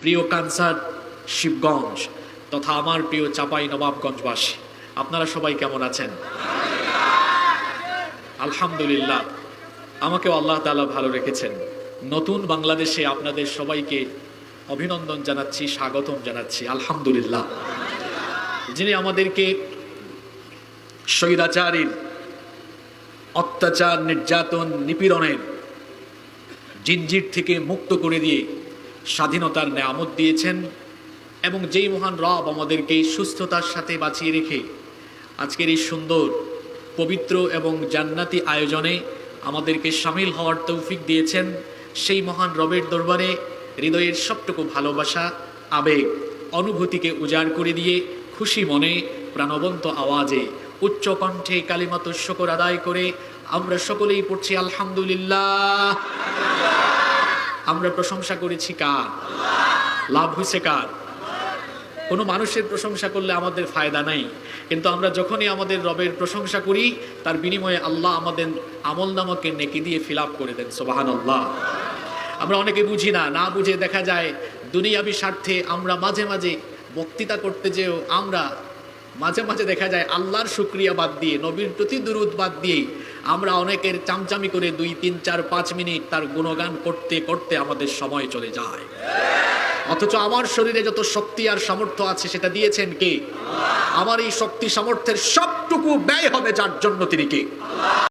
প্রিয় কানসার শিবগঞ্জ তথা আমার প্রিয় চাপাই নবাবগঞ্জবাসী। আপনারা সবাই কেমন আছেন? আলহামদুলিল্লাহ। আমাকেও আল্লাহ তাআলা ভালো রেখেছেন। নতুন বাংলাদেশে আপনাদের সবাইকে অভিনন্দন জানাচ্ছি, স্বাগতম জানাচ্ছি। আলহামদুলিল্লাহ। যিনি আমাদেরকে স্বৈরাচারীর, অত্যাচার, নির্যাতন, নিপীড়নের জিনজির থেকে মুক্ত করে দিয়ে স্বাধীনতার নেয়ামত দিয়েছেন এবং যেই মহান রব আমাদেরকে সুস্থতার সাথে বাঁচিয়ে রেখে আজকের এই সুন্দর, পবিত্র এবং জান্নাতি আয়োজনে আমাদেরকে সামিল হওয়ার তৌফিক দিয়েছেন, সেই মহান রবের দরবারে হৃদয়ের সবটুকু ভালোবাসা, আবেগ, অনুভূতিকে উজাড় করে দিয়ে খুশি মনে প্রাণবন্ত আওয়াজে, উচ্চ কণ্ঠে কালিমাত শকর আদায় করে আমরা সকলেই পড়ছি আলহামদুলিল্লাহ। আমরা প্রশংসা করেছি কার? লাভ হয়েছে কার? কোনো মানুষের প্রশংসা করলে আমাদের ফায়দা নাই। কিন্তু আমরা যখনই আমাদের রবের প্রশংসা করি, তার বিনিময়ে আল্লাহ আমাদের আমল নামকে নেকি দিয়ে ফিল করে দেন সোবাহান আল্লাহ আমরা অনেকে বুঝি না না বুঝে দেখা যায় দুনিয়াবি স্বার্থে আমরা মাঝে মাঝে বক্তৃতা করতে যেও আমরা মাঝে মাঝে দেখা যায় আল্লাহর শুক্রিয়া বাদ দিয়ে, নবীর প্রতি দুরুদ বাদ দিয়ে আমরা অনেকের চামচামি করে দুই, তিন, চার, পাঁচ মিনিট তার গুণগান করতে করতে আমাদের সময় চলে যায়। অথচ আমার শরীরে যত শক্তি আর সামর্থ্য আছে সেটা দিয়েছেন কে? আমার এই শক্তি সামর্থ্যের সবটুকু ব্যয় হবে যার জন্য তিনি কে?